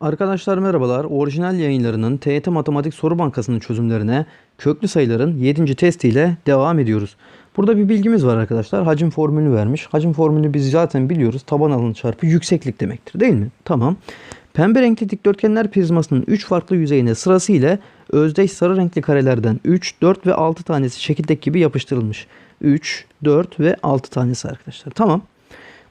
Arkadaşlar merhabalar. Orijinal yayınlarının TYT Matematik Soru Bankası'nın çözümlerine köklü sayıların 7. testiyle devam ediyoruz. Burada bir bilgimiz var arkadaşlar. Hacim formülünü vermiş. Hacim formülünü biz zaten biliyoruz. Taban alanı çarpı yükseklik demektir değil mi? Tamam. Pembe renkli dikdörtgenler prizmasının 3 farklı yüzeyine sırasıyla özdeş sarı renkli karelerden 3, 4 ve 6 tanesi şekildeki gibi yapıştırılmış. 3, 4 ve 6 tanesi arkadaşlar. Tamam.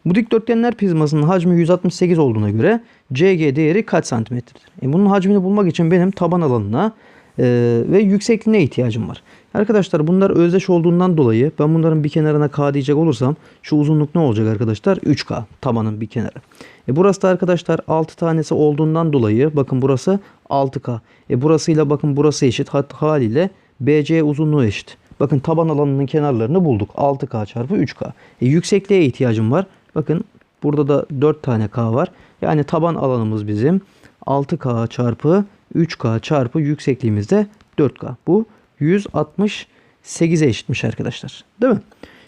Bu dikdörtgenler prizmasının hacmi 168 olduğuna göre CG değeri kaç santimetredir? E bunun hacmini bulmak için benim taban alanına e, ve yüksekliğine ihtiyacım var. Arkadaşlar bunlar özdeş olduğundan dolayı ben bunların bir kenarına K diyecek olursam şu uzunluk ne olacak arkadaşlar? 3K tabanın bir kenarı. E burası da arkadaşlar 6 tanesi olduğundan dolayı bakın burası 6K. E burasıyla bakın burası eşit hat haliyle BC uzunluğu eşit. Bakın taban alanının kenarlarını bulduk. 6K çarpı 3K. E, yüksekliğe ihtiyacım var. Bakın burada da 4 tane K var. Yani taban alanımız bizim 6K çarpı 3K çarpı yüksekliğimiz de 4K. Bu 168'e eşitmiş arkadaşlar. Değil mi?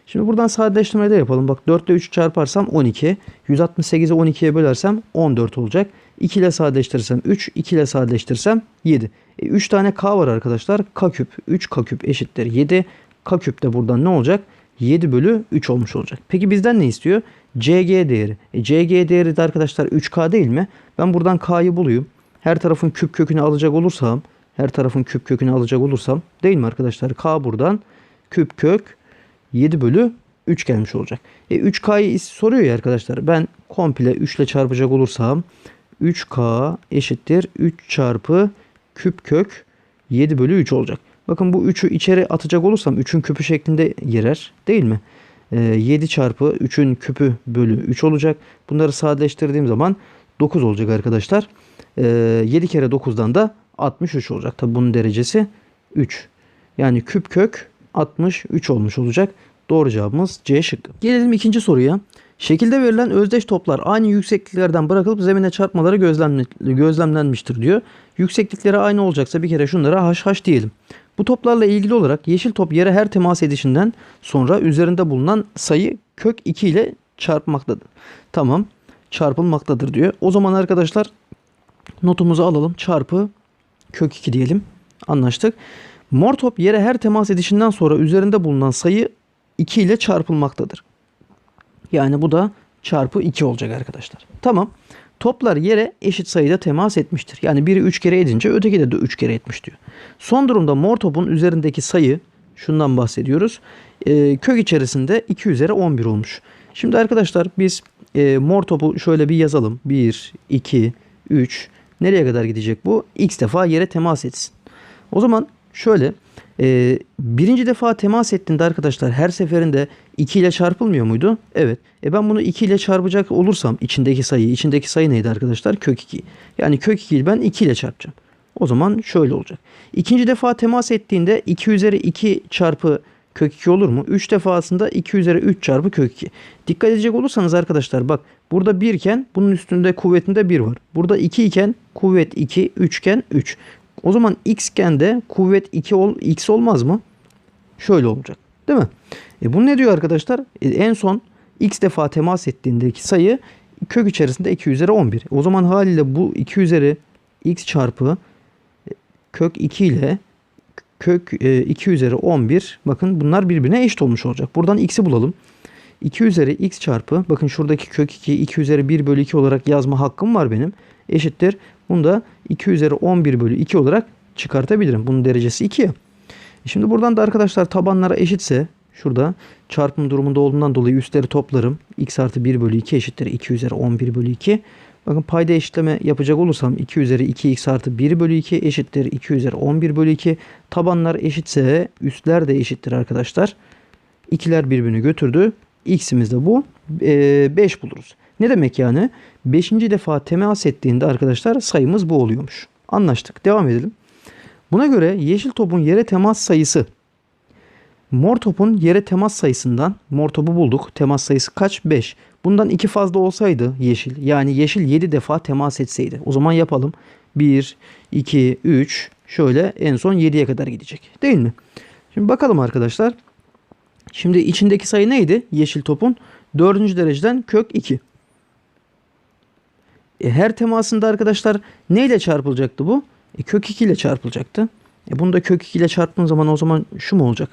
Şimdi buradan sadeleştirmeyi de yapalım. Bak 4 ile 3'ü çarparsam 12. 168'i 12'ye bölersem 14 olacak. 2 ile sadeleştirirsem 3. 2 ile sadeleştirirsem 7. E, 3 tane K var arkadaşlar. K küp. 3 K küp eşittir 7. K küp de buradan ne olacak? 7 bölü 3 olmuş olacak. Peki bizden ne istiyor? CG değeri. E, CG değeri de arkadaşlar 3K değil mi? Ben buradan K'yı bulayım. Her tarafın küp kökünü alacak olursam her tarafın küp kökünü alacak olursam değil mi arkadaşlar? K buradan küp kök 7 bölü 3 gelmiş olacak. E 3K'yı soruyor ya arkadaşlar. Ben komple 3 ile çarpacak olursam 3K eşittir 3 çarpı küp kök 7 bölü 3 olacak. Bakın bu 3'ü içeri atacak olursam 3'ün küpü şeklinde girer değil mi? E, 7 çarpı 3'ün küpü bölü 3 olacak. Bunları sadeleştirdiğim zaman 9 olacak arkadaşlar. E, 7 kere 9'dan da 63 olacak. Tabi bunun derecesi 3. Yani küp kök 63 olmuş olacak. Doğru cevabımız C şıkkı. Gelelim ikinci soruya. Şekilde verilen özdeş toplar aynı yüksekliklerden bırakılıp zemine çarpmaları gözlemle, gözlemlenmiştir diyor. Yükseklikleri aynı olacaksa bir kere şunlara haş diyelim. Bu toplarla ilgili olarak yeşil top yere her temas edişinden sonra üzerinde bulunan sayı kök 2 ile çarpmaktadır. Tamam çarpılmaktadır diyor. O zaman arkadaşlar notumuzu alalım. Çarpı kök 2 diyelim. Anlaştık. Mor top yere her temas edişinden sonra üzerinde bulunan sayı 2 ile çarpılmaktadır. Yani bu da çarpı 2 olacak arkadaşlar. Tamam. Toplar yere eşit sayıda temas etmiştir. Yani biri 3 kere edince öteki de 3 kere etmiş diyor. Son durumda mor topun üzerindeki sayı şundan bahsediyoruz. E, kök içerisinde 2 üzeri 11 olmuş. Şimdi arkadaşlar biz e, mor topu şöyle bir yazalım. 1, 2, 3. Nereye kadar gidecek bu? X defa yere temas etsin. O zaman şöyle e, birinci defa temas ettiğinde arkadaşlar her seferinde 2 ile çarpılmıyor muydu? Evet. E ben bunu 2 ile çarpacak olursam içindeki sayı, içindeki sayı neydi arkadaşlar? Kök 2. Yani kök 2'yi ben 2 ile çarpacağım. O zaman şöyle olacak. İkinci defa temas ettiğinde 2 üzeri 2 çarpı kök 2 olur mu? 3 defasında 2 üzeri 3 çarpı kök 2. Dikkat edecek olursanız arkadaşlar bak burada 1 iken bunun üstünde kuvvetinde 1 var. Burada 2 iken kuvvet 2, 3 iken 3. O zaman x iken de kuvvet 2 ol, x olmaz mı? Şöyle olacak. Değil mi? E bu ne diyor arkadaşlar? E en son x defa temas ettiğindeki sayı kök içerisinde 2 üzeri 11. O zaman haliyle bu 2 üzeri x çarpı e, kök 2 ile kök 2 üzeri 11 bakın bunlar birbirine eşit olmuş olacak. Buradan x'i bulalım. 2 üzeri x çarpı bakın şuradaki kök 2 2 üzeri 1 bölü 2 olarak yazma hakkım var benim. Eşittir. Bunu da 2 üzeri 11 bölü 2 olarak çıkartabilirim. Bunun derecesi 2 ya. Şimdi buradan da arkadaşlar tabanlara eşitse şurada çarpım durumunda olduğundan dolayı üstleri toplarım. x artı 1 bölü 2 eşittir 2 üzeri 11 bölü 2. Bakın payda eşitleme yapacak olursam 2 üzeri 2x artı 1 bölü 2 eşittir 2 üzeri 11 bölü 2. Tabanlar eşitse üstler de eşittir arkadaşlar. İkiler birbirini götürdü. X'imiz de bu. 5 e, buluruz. Ne demek yani? 5. defa temas ettiğinde arkadaşlar sayımız bu oluyormuş. Anlaştık. Devam edelim. Buna göre yeşil topun yere temas sayısı mor topun yere temas sayısından mor topu bulduk. Temas sayısı kaç? 5. Bundan 2 fazla olsaydı yeşil yani yeşil 7 defa temas etseydi. O zaman yapalım. 1, 2, 3 şöyle en son 7'ye kadar gidecek. Değil mi? Şimdi bakalım arkadaşlar. Şimdi içindeki sayı neydi? Yeşil topun 4. dereceden kök 2. E, her temasında arkadaşlar neyle çarpılacaktı bu? E, kök 2 ile çarpılacaktı. E, bunu da kök 2 ile çarptığın zaman o zaman şu mu olacak?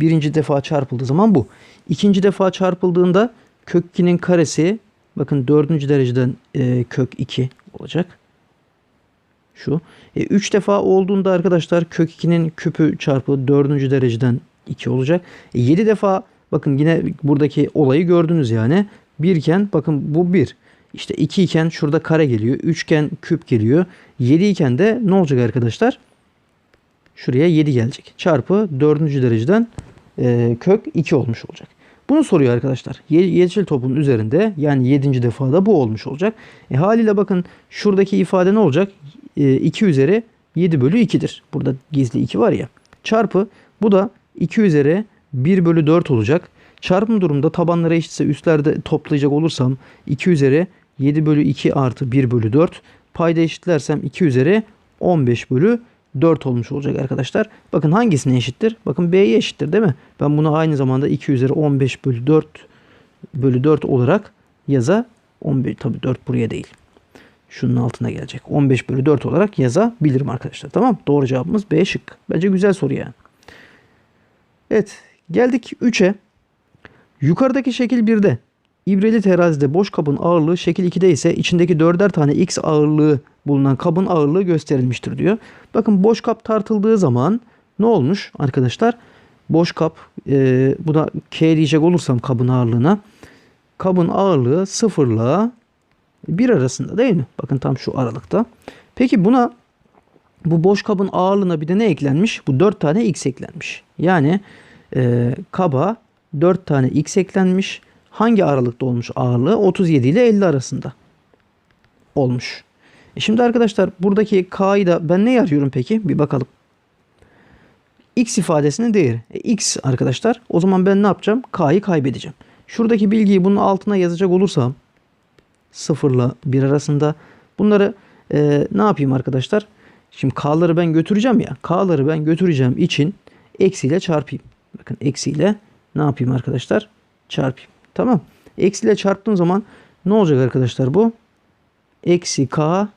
Birinci defa çarpıldığı zaman bu. İkinci defa çarpıldığında kök 2'nin karesi bakın dördüncü dereceden e, kök 2 olacak. Şu. E, üç defa olduğunda arkadaşlar kök 2'nin küpü çarpı dördüncü dereceden 2 olacak. E, 7 defa bakın yine buradaki olayı gördünüz yani. 1 iken bakın bu 1. İşte 2 iken şurada kare geliyor. 3 iken küp geliyor. 7 iken de ne olacak arkadaşlar? Şuraya 7 gelecek. Çarpı 4. dereceden e, kök 2 olmuş olacak. Bunu soruyor arkadaşlar. Ye- Yeşil topun üzerinde yani 7. defada bu olmuş olacak. E, haliyle bakın şuradaki ifade ne olacak? E, 2 üzeri 7 bölü 2'dir. Burada gizli 2 var ya. Çarpı bu da 2 üzeri 1 bölü 4 olacak. Çarpım durumda tabanları eşitse üstlerde toplayacak olursam 2 üzeri 7 bölü 2 artı 1 bölü 4. Payda eşitlersem 2 üzeri 15 bölü 4 olmuş olacak arkadaşlar. Bakın hangisine eşittir? Bakın B'ye eşittir değil mi? Ben bunu aynı zamanda 2 üzeri 15 bölü 4 bölü 4 olarak yaza 11 tabi 4 buraya değil. Şunun altına gelecek. 15 bölü 4 olarak yazabilirim arkadaşlar. Tamam Doğru cevabımız B şık. Bence güzel soru yani. Evet geldik 3'e. Yukarıdaki şekil 1'de ibreli terazide boş kabın ağırlığı şekil 2'de ise içindeki dörder tane x ağırlığı bulunan kabın ağırlığı gösterilmiştir diyor. Bakın boş kap tartıldığı zaman ne olmuş arkadaşlar? Boş kap e, bu da k diyecek olursam kabın ağırlığına kabın ağırlığı sıfırla 1 arasında değil mi? Bakın tam şu aralıkta. Peki buna bu boş kabın ağırlığına bir de ne eklenmiş? Bu 4 tane x eklenmiş. Yani e, kaba 4 tane x eklenmiş. Hangi aralıkta olmuş ağırlığı? 37 ile 50 arasında olmuş. E şimdi arkadaşlar buradaki k'yı da ben ne arıyorum peki? Bir bakalım. x ifadesinin değeri. E, x arkadaşlar. O zaman ben ne yapacağım? K'yı kaybedeceğim. Şuradaki bilgiyi bunun altına yazacak olursam 0 ile 1 arasında bunları e, ne yapayım arkadaşlar? Şimdi k'ları ben götüreceğim ya. K'ları ben götüreceğim için eksiyle çarpayım. Bakın eksiyle ne yapayım arkadaşlar? Çarpayım. Tamam. Eksiyle çarptığım zaman ne olacak arkadaşlar bu? Eksi k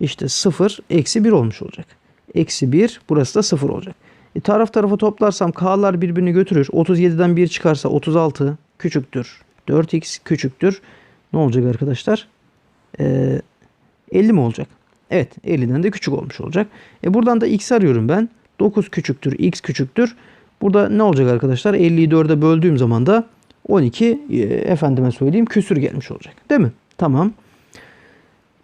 işte 0 eksi 1 olmuş olacak. Eksi 1 burası da 0 olacak. E, taraf tarafa toplarsam k'lar birbirini götürür. 37'den 1 çıkarsa 36 küçüktür. 4x küçüktür. Ne olacak arkadaşlar? Ee, 50 mi olacak? Evet 50'den de küçük olmuş olacak. E buradan da x arıyorum ben. 9 küçüktür x küçüktür. Burada ne olacak arkadaşlar? 50'yi 4'e böldüğüm zaman da 12 e, efendime söyleyeyim küsür gelmiş olacak. Değil mi? Tamam.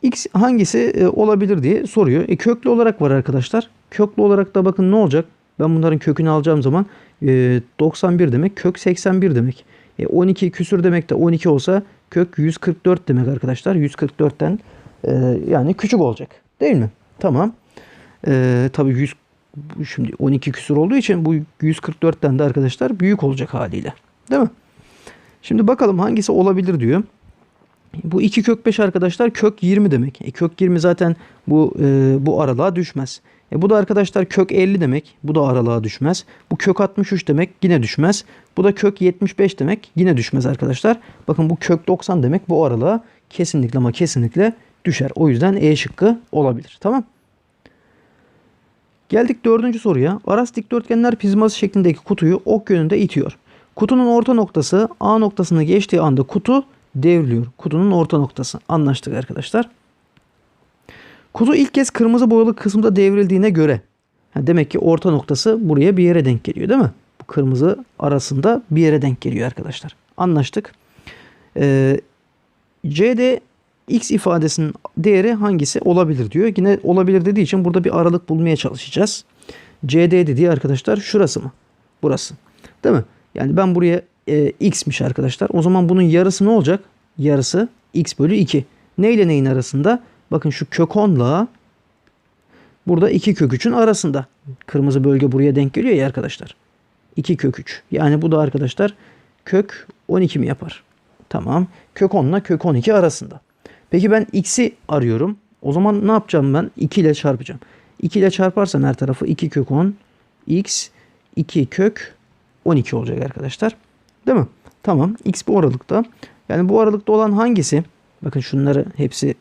X hangisi e, olabilir diye soruyor. E, köklü olarak var arkadaşlar. Köklü olarak da bakın ne olacak? Ben bunların kökünü alacağım zaman e, 91 demek kök 81 demek. E, 12 küsür demek de 12 olsa kök 144 demek arkadaşlar. 144'ten e, yani küçük olacak. Değil mi? Tamam. E, tabii 100 şimdi 12 küsür olduğu için bu 144'ten de arkadaşlar büyük olacak haliyle. Değil mi? Şimdi bakalım hangisi olabilir diyor. Bu 2 kök 5 arkadaşlar kök 20 demek. E, kök 20 zaten bu e, bu aralığa düşmez. E, bu da arkadaşlar kök 50 demek. Bu da aralığa düşmez. Bu kök 63 demek yine düşmez. Bu da kök 75 demek yine düşmez arkadaşlar. Bakın bu kök 90 demek bu aralığa kesinlikle ama kesinlikle düşer. O yüzden E şıkkı olabilir. Tamam. Geldik dördüncü soruya. Aras dikdörtgenler prizması şeklindeki kutuyu ok yönünde itiyor. Kutunun orta noktası A noktasını geçtiği anda kutu devriliyor. Kutunun orta noktası. Anlaştık arkadaşlar. Kutu ilk kez kırmızı boyalı kısımda devrildiğine göre ha demek ki orta noktası buraya bir yere denk geliyor değil mi? Bu kırmızı arasında bir yere denk geliyor arkadaşlar. Anlaştık. Ee, CD x ifadesinin değeri hangisi olabilir diyor. Yine olabilir dediği için burada bir aralık bulmaya çalışacağız. CD dediği arkadaşlar şurası mı? Burası. Değil mi? Yani ben buraya e, x'miş arkadaşlar. O zaman bunun yarısı ne olacak? Yarısı x bölü 2. Ne ile neyin arasında? Bakın şu kök 10'la burada 2 kök 3'ün arasında. Kırmızı bölge buraya denk geliyor ya arkadaşlar. 2 kök 3. Yani bu da arkadaşlar kök 12 mi yapar? Tamam. Kök 10 ile kök 12 arasında. Peki ben x'i arıyorum. O zaman ne yapacağım ben? 2 ile çarpacağım. 2 ile çarparsam her tarafı 2 kök 10 x 2 kök 12 olacak arkadaşlar. Değil mi? Tamam. X bu aralıkta. Yani bu aralıkta olan hangisi? Bakın şunları hepsi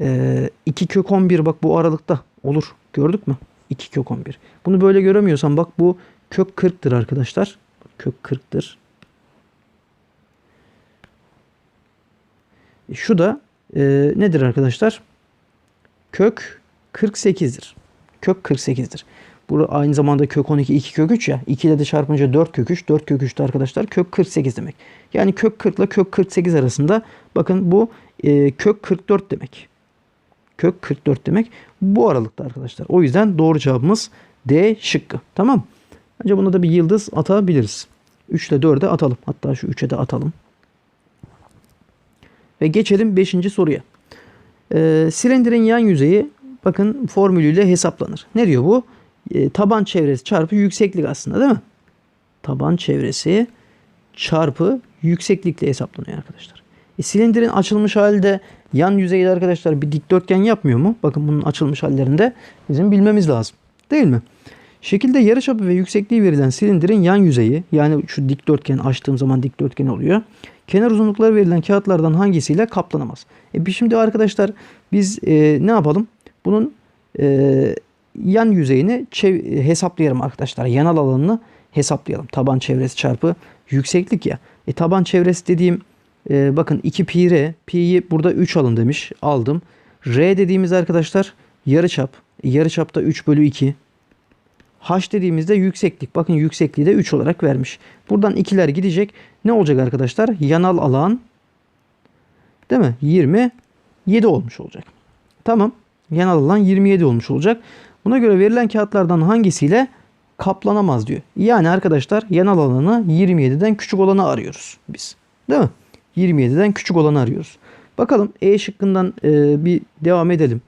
Ee, 2 kök 11 bak bu aralıkta olur. Gördük mü? 2 kök 11. Bunu böyle göremiyorsan bak bu kök 40'tır arkadaşlar. Kök 40'tır. E, Şu da e, nedir arkadaşlar? Kök 48'dir. Kök 48'dir. Bu aynı zamanda kök 12 2 kök 3 ya. 2 ile de çarpınca 4 kök 3. 4 kök 3 de arkadaşlar kök 48 demek. Yani kök 40 ile kök 48 arasında bakın bu e, kök 44 demek. Kök 44 demek. Bu aralıkta arkadaşlar. O yüzden doğru cevabımız D şıkkı. Tamam. Bence buna da bir yıldız atabiliriz. 3 ile 4'e atalım. Hatta şu 3'e de atalım. Ve geçelim 5. soruya. Ee, silindirin yan yüzeyi bakın formülüyle hesaplanır. Ne diyor bu? Ee, taban çevresi çarpı yükseklik aslında değil mi? Taban çevresi çarpı yükseklikle hesaplanıyor arkadaşlar. E, silindirin açılmış halde yan yüzeyde arkadaşlar bir dikdörtgen yapmıyor mu? Bakın bunun açılmış hallerinde bizim bilmemiz lazım. Değil mi? Şekilde yarıçapı ve yüksekliği verilen silindirin yan yüzeyi yani şu dikdörtgen açtığım zaman dikdörtgen oluyor. Kenar uzunlukları verilen kağıtlardan hangisiyle kaplanamaz? E şimdi arkadaşlar biz e, ne yapalım? Bunun e, yan yüzeyini hesaplayalım arkadaşlar. Yanal alanını hesaplayalım. Taban çevresi çarpı yükseklik ya. E, taban çevresi dediğim e, bakın 2 pi r. Pi'yi burada 3 alın demiş. Aldım. R dediğimiz arkadaşlar yarıçap. E, yarıçap da 3 bölü 2. H dediğimizde yükseklik. Bakın yüksekliği de 3 olarak vermiş. Buradan ikiler gidecek. Ne olacak arkadaşlar? Yanal alan değil mi? 27 olmuş olacak. Tamam. Yanal alan 27 olmuş olacak. Buna göre verilen kağıtlardan hangisiyle kaplanamaz diyor. Yani arkadaşlar yanal alanı 27'den küçük olanı arıyoruz biz. Değil mi? 27'den küçük olanı arıyoruz. Bakalım E şıkkından e, bir devam edelim.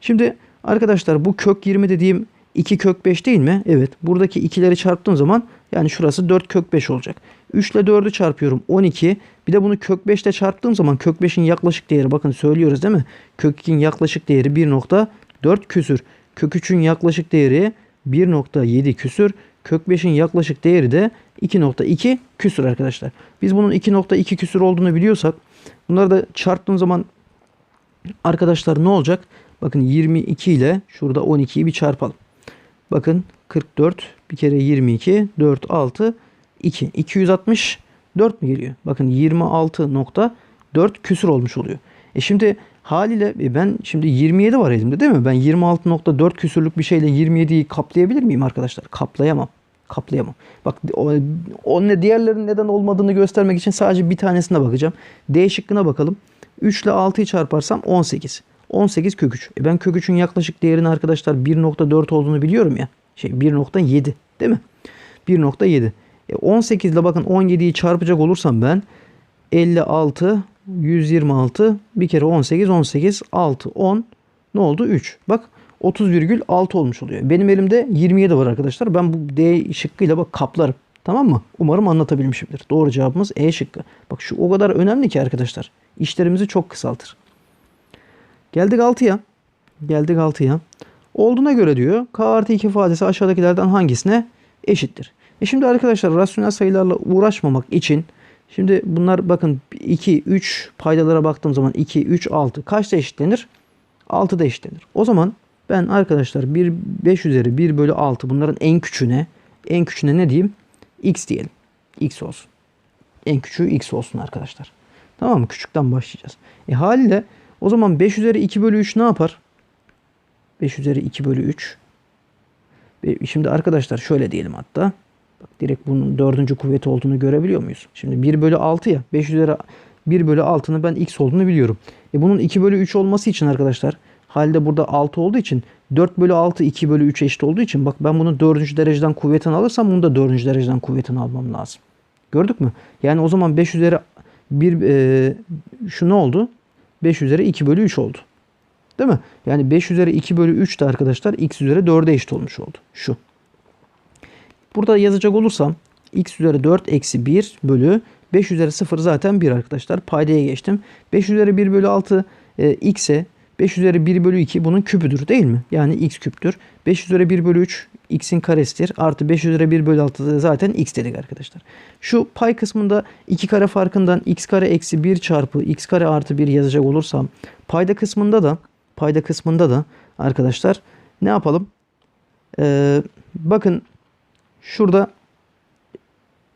Şimdi arkadaşlar bu kök 20 dediğim 2 kök 5 değil mi? Evet. Buradaki ikileri çarptığım zaman yani şurası 4 kök 5 olacak. 3 ile 4'ü çarpıyorum 12. Bir de bunu kök 5 ile çarptığım zaman kök 5'in yaklaşık değeri bakın söylüyoruz değil mi? Kök 2'nin yaklaşık değeri 1.4 küsür. Kök 3'ün yaklaşık değeri 1.7 küsür. Kök 5'in yaklaşık değeri de 2.2 küsür arkadaşlar. Biz bunun 2.2 küsür olduğunu biliyorsak bunları da çarptığım zaman arkadaşlar ne olacak? Bakın 22 ile şurada 12'yi bir çarpalım. Bakın 44 bir kere 22 4 6 2 264 mi geliyor? Bakın 26.4 küsür olmuş oluyor. E şimdi haliyle e ben şimdi 27 var elimde değil mi? Ben 26.4 küsürlük bir şeyle 27'yi kaplayabilir miyim arkadaşlar? Kaplayamam. Kaplayamam. Bak o, o ne diğerlerinin neden olmadığını göstermek için sadece bir tanesine bakacağım. D şıkkına bakalım. 3 ile 6'yı çarparsam 18. 18 kök 3. E ben kök 3'ün yaklaşık değerini arkadaşlar 1.4 olduğunu biliyorum ya. Şey 1.7 değil mi? 1.7. E 18 ile bakın 17'yi çarpacak olursam ben 56 126 bir kere 18 18 6 10 ne oldu 3. Bak 30,6 olmuş oluyor. Benim elimde 27 var arkadaşlar. Ben bu D şıkkıyla bak kaplarım. Tamam mı? Umarım anlatabilmişimdir. Doğru cevabımız E şıkkı. Bak şu o kadar önemli ki arkadaşlar. İşlerimizi çok kısaltır. Geldik 6'ya. Geldik 6'ya. Olduğuna göre diyor k artı 2 ifadesi aşağıdakilerden hangisine eşittir? E şimdi arkadaşlar rasyonel sayılarla uğraşmamak için şimdi bunlar bakın 2, 3 paydalara baktığım zaman 2, 3, 6 kaçta eşitlenir? 6'da eşitlenir. O zaman ben arkadaşlar 1, 5 üzeri 1 bölü 6 bunların en küçüğüne en küçüğüne ne diyeyim? X diyelim. X olsun. En küçüğü X olsun arkadaşlar. Tamam mı? Küçükten başlayacağız. E haliyle o zaman 5 üzeri 2 bölü 3 ne yapar? 5 üzeri 2 bölü 3. Ve Şimdi arkadaşlar şöyle diyelim hatta. Bak direkt bunun dördüncü kuvveti olduğunu görebiliyor muyuz? Şimdi 1 bölü 6 ya. 5 üzeri 1 bölü 6'nın ben x olduğunu biliyorum. E bunun 2 bölü 3 olması için arkadaşlar halde burada 6 olduğu için 4 bölü 6 2 bölü 3 eşit olduğu için bak ben bunun 4. dereceden kuvvetini alırsam bunu da 4. dereceden kuvvetini almam lazım. Gördük mü? Yani o zaman 5 üzeri 1 e, şu ne oldu? 5 üzeri 2 bölü 3 oldu. Değil mi? Yani 5 üzeri 2 bölü 3 de arkadaşlar x üzeri 4'e eşit olmuş oldu. Şu. Burada yazacak olursam x üzeri 4 eksi 1 bölü 5 üzeri 0 zaten 1 arkadaşlar. Paydaya geçtim. 5 üzeri 1 bölü 6 e, x'e 5 üzeri 1 bölü 2 bunun küpüdür değil mi? Yani x küptür. 5 üzeri 1 bölü 3 x'in karesidir. Artı 5 üzeri 1 bölü 6 da zaten x dedik arkadaşlar. Şu pay kısmında 2 kare farkından x kare eksi 1 çarpı x kare artı 1 yazacak olursam payda kısmında da Payda kısmında da arkadaşlar ne yapalım? Ee, bakın şurada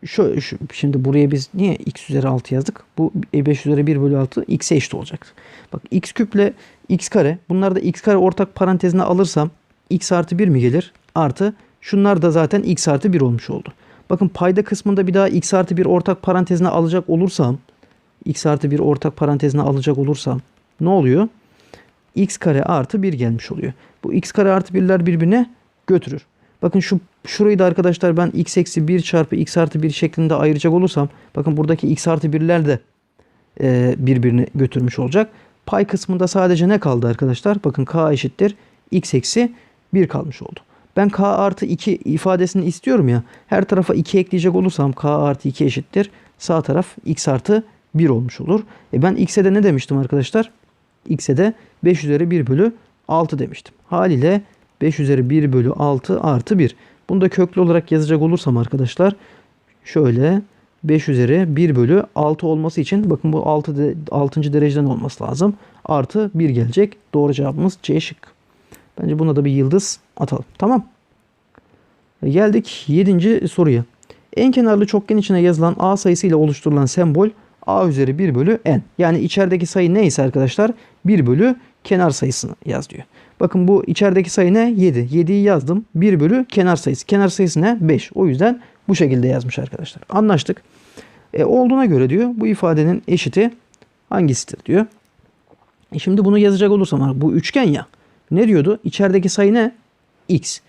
şu, şu şimdi buraya biz niye x üzeri 6 yazdık? Bu e, 5 üzeri 1 bölü 6 x'e eşit olacak. Bak x küple x kare. Bunlar da x kare ortak parantezine alırsam x artı 1 mi gelir? Artı şunlar da zaten x artı 1 olmuş oldu. Bakın payda kısmında bir daha x artı 1 ortak parantezine alacak olursam x artı 1 ortak parantezine alacak olursam ne oluyor? x kare artı 1 gelmiş oluyor. Bu x kare artı 1'ler birbirine götürür. Bakın şu şurayı da arkadaşlar ben x eksi 1 çarpı x artı 1 şeklinde ayıracak olursam bakın buradaki x artı 1'ler de e, birbirini götürmüş olacak. Pay kısmında sadece ne kaldı arkadaşlar? Bakın k eşittir x eksi 1 kalmış oldu. Ben k artı 2 ifadesini istiyorum ya. Her tarafa 2 ekleyecek olursam k artı 2 eşittir. Sağ taraf x artı 1 olmuş olur. E ben x'e de ne demiştim arkadaşlar? x'e de 5 üzeri 1 bölü 6 demiştim. Haliyle 5 üzeri 1 bölü 6 artı 1. Bunu da köklü olarak yazacak olursam arkadaşlar şöyle 5 üzeri 1 bölü 6 olması için bakın bu 6, de, 6. dereceden olması lazım. Artı 1 gelecek. Doğru cevabımız C şık. Bence buna da bir yıldız atalım. Tamam. Geldik 7. soruya. En kenarlı çokgen içine yazılan A sayısı ile oluşturulan sembol A üzeri 1 bölü N. Yani içerideki sayı neyse arkadaşlar 1 bölü kenar sayısını yaz diyor. Bakın bu içerideki sayı ne? 7. 7'yi yazdım. 1 bölü kenar sayısı. Kenar sayısı ne? 5. O yüzden bu şekilde yazmış arkadaşlar. Anlaştık. E, olduğuna göre diyor bu ifadenin eşiti hangisidir diyor. E, şimdi bunu yazacak olursam bu üçgen ya. Ne diyordu? İçerideki sayı ne? X.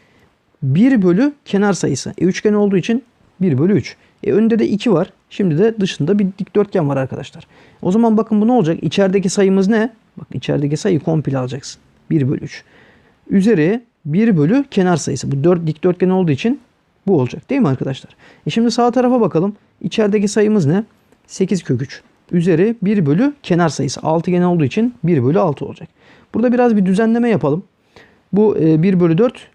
1 bölü kenar sayısı. E, üçgen olduğu için 1 bölü 3. E, önünde de 2 var. Şimdi de dışında bir dikdörtgen var arkadaşlar. O zaman bakın bu ne olacak? İçerideki sayımız ne? Bak içerideki sayıyı komple alacaksın. 1 bölü 3. Üzeri 1 bölü kenar sayısı. Bu 4 dikdörtgen olduğu için bu olacak değil mi arkadaşlar? E şimdi sağ tarafa bakalım. İçerideki sayımız ne? 8 kök 3. Üzeri 1 bölü kenar sayısı. Altıgen olduğu için 1 bölü 6 olacak. Burada biraz bir düzenleme yapalım. Bu 1 bölü 4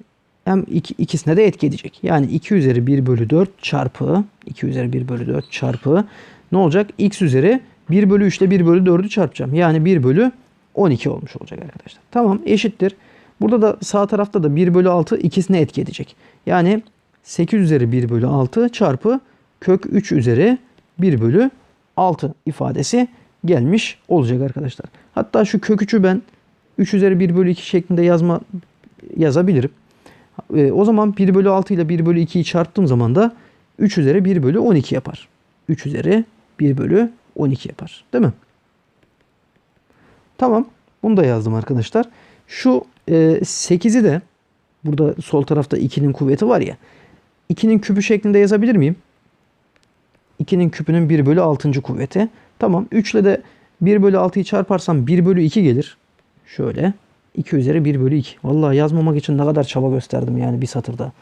hem iki, ikisine de etki edecek. Yani 2 üzeri 1 bölü 4 çarpı 2 üzeri 1 bölü 4 çarpı ne olacak? x üzeri 1 bölü 3 ile 1 bölü 4'ü çarpacağım. Yani 1 bölü 12 olmuş olacak arkadaşlar. Tamam eşittir. Burada da sağ tarafta da 1 bölü 6 ikisine etki edecek. Yani 8 üzeri 1 bölü 6 çarpı kök 3 üzeri 1 bölü 6 ifadesi gelmiş olacak arkadaşlar. Hatta şu kök 3'ü ben 3 üzeri 1 bölü 2 şeklinde yazma yazabilirim. E, o zaman 1 bölü 6 ile 1 bölü 2'yi çarptığım zaman da 3 üzeri 1 bölü 12 yapar. 3 üzeri 1 bölü 12 yapar. Değil mi? Tamam. Bunu da yazdım arkadaşlar. Şu e, 8'i de burada sol tarafta 2'nin kuvveti var ya. 2'nin küpü şeklinde yazabilir miyim? 2'nin küpünün 1 bölü 6. kuvveti. Tamam. 3 ile de 1 bölü 6'yı çarparsam 1 bölü 2 gelir. Şöyle. 2 üzeri 1 bölü 2. Vallahi yazmamak için ne kadar çaba gösterdim yani bir satırda.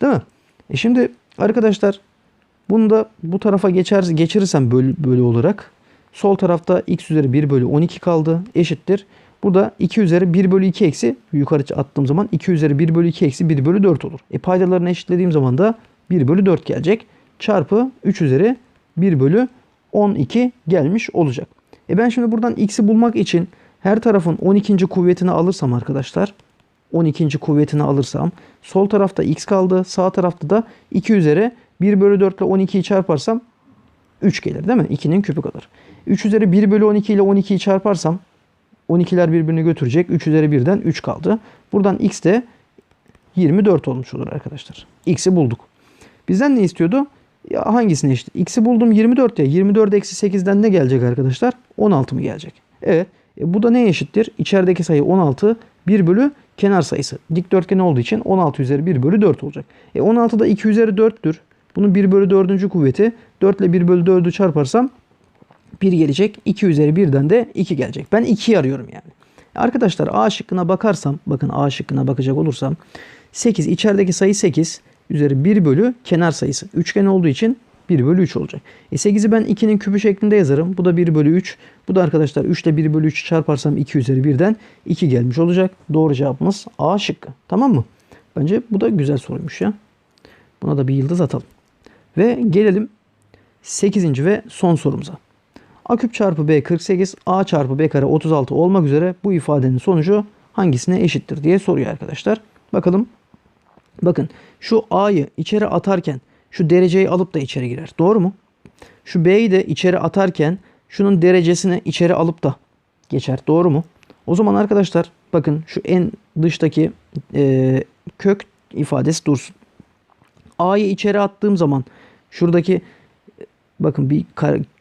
Değil mi? E şimdi arkadaşlar bunu da bu tarafa geçer, geçirirsem bölü, bölü olarak sol tarafta x üzeri 1 bölü 12 kaldı. Eşittir. Burada 2 üzeri 1 bölü 2 eksi yukarı attığım zaman 2 üzeri 1 bölü 2 eksi 1 bölü 4 olur. E paydalarını eşitlediğim zaman da 1 bölü 4 gelecek. Çarpı 3 üzeri 1 bölü 12 gelmiş olacak. E ben şimdi buradan x'i bulmak için her tarafın 12. kuvvetini alırsam arkadaşlar 12. kuvvetini alırsam sol tarafta x kaldı. Sağ tarafta da 2 üzeri 1 bölü 4 ile 12'yi çarparsam 3 gelir değil mi? 2'nin küpü kalır. 3 üzeri 1 bölü 12 ile 12'yi çarparsam 12'ler birbirini götürecek. 3 üzeri 1'den 3 kaldı. Buradan x de 24 olmuş olur arkadaşlar. X'i bulduk. Bizden ne istiyordu? Ya hangisini işte? X'i buldum 24 ya. 24 eksi 8'den ne gelecek arkadaşlar? 16 mı gelecek? Evet. E, bu da ne eşittir? İçerideki sayı 16. 1 bölü kenar sayısı. Dikdörtgen olduğu için 16 üzeri 1 bölü 4 olacak. E 16 da 2 üzeri 4'tür. Bunun 1 bölü 4. kuvveti. 4 ile 1 bölü 4'ü çarparsam 1 gelecek. 2 üzeri 1'den de 2 gelecek. Ben 2'yi arıyorum yani. Arkadaşlar A şıkkına bakarsam, bakın A şıkkına bakacak olursam 8 içerideki sayı 8 üzeri 1 bölü kenar sayısı. Üçgen olduğu için 1 bölü 3 olacak. E 8'i ben 2'nin küpü şeklinde yazarım. Bu da 1 bölü 3. Bu da arkadaşlar 3 ile 1 bölü 3'ü çarparsam 2 üzeri 1'den 2 gelmiş olacak. Doğru cevabımız A şıkkı. Tamam mı? Bence bu da güzel soruymuş ya. Buna da bir yıldız atalım. Ve gelelim 8. ve son sorumuza. A küp çarpı B 48, A çarpı B kare 36 olmak üzere bu ifadenin sonucu hangisine eşittir diye soruyor arkadaşlar. Bakalım. Bakın şu A'yı içeri atarken şu dereceyi alıp da içeri girer. Doğru mu? Şu B'yi de içeri atarken şunun derecesini içeri alıp da geçer. Doğru mu? O zaman arkadaşlar bakın şu en dıştaki e, kök ifadesi dursun. A'yı içeri attığım zaman şuradaki bakın bir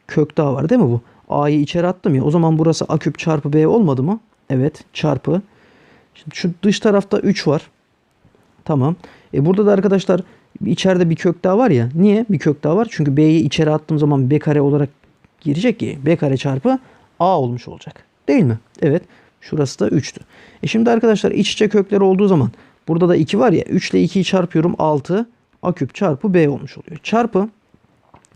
kök daha var değil mi bu? A'yı içeri attım ya. O zaman burası A küp çarpı B olmadı mı? Evet çarpı. Şimdi şu dış tarafta 3 var. Tamam. E burada da arkadaşlar içeride bir kök daha var ya. Niye bir kök daha var? Çünkü B'yi içeri attığım zaman B kare olarak girecek ki B kare çarpı A olmuş olacak. Değil mi? Evet. Şurası da 3'tü. E şimdi arkadaşlar iç içe kökleri olduğu zaman burada da 2 var ya. 3 ile 2'yi çarpıyorum 6. A küp çarpı B olmuş oluyor. Çarpı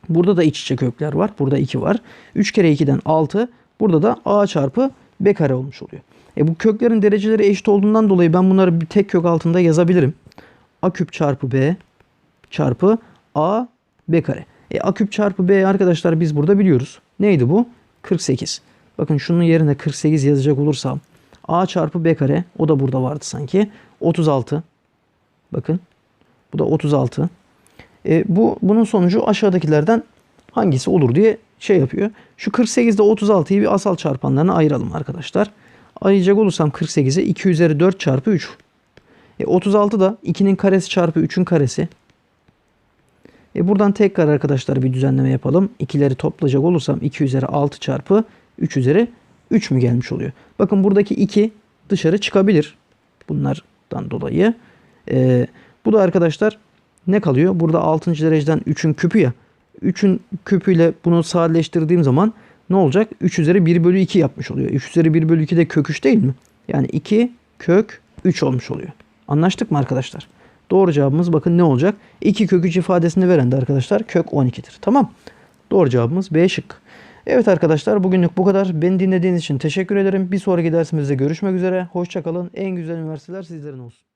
Burada da iç içe kökler var. Burada 2 var. 3 kere 2'den 6. Burada da A çarpı B kare olmuş oluyor. E bu köklerin dereceleri eşit olduğundan dolayı ben bunları bir tek kök altında yazabilirim. A küp çarpı B çarpı A B kare. E A küp çarpı B arkadaşlar biz burada biliyoruz. Neydi bu? 48. Bakın şunun yerine 48 yazacak olursam A çarpı B kare o da burada vardı sanki. 36. Bakın. Bu da 36. E, bu bunun sonucu aşağıdakilerden hangisi olur diye şey yapıyor. Şu 48 ile 36'yı bir asal çarpanlarına ayıralım arkadaşlar. Ayıracak olursam 48'e 2 üzeri 4 çarpı 3. E, 36 da 2'nin karesi çarpı 3'ün karesi. E, buradan tekrar arkadaşlar bir düzenleme yapalım. İkileri toplayacak olursam 2 üzeri 6 çarpı 3 üzeri 3 mü gelmiş oluyor? Bakın buradaki 2 dışarı çıkabilir. Bunlardan dolayı. E, bu da arkadaşlar ne kalıyor? Burada 6. dereceden 3'ün küpü ya. 3'ün küpüyle bunu sadeleştirdiğim zaman ne olacak? 3 üzeri 1 bölü 2 yapmış oluyor. 3 üzeri 1 bölü 2 de kök 3 değil mi? Yani 2 kök 3 olmuş oluyor. Anlaştık mı arkadaşlar? Doğru cevabımız bakın ne olacak? 2 kök 3 ifadesini veren de arkadaşlar kök 12'dir. Tamam. Doğru cevabımız B şık. Evet arkadaşlar bugünlük bu kadar. Beni dinlediğiniz için teşekkür ederim. Bir sonraki dersimizde görüşmek üzere. Hoşçakalın. En güzel üniversiteler sizlerin olsun.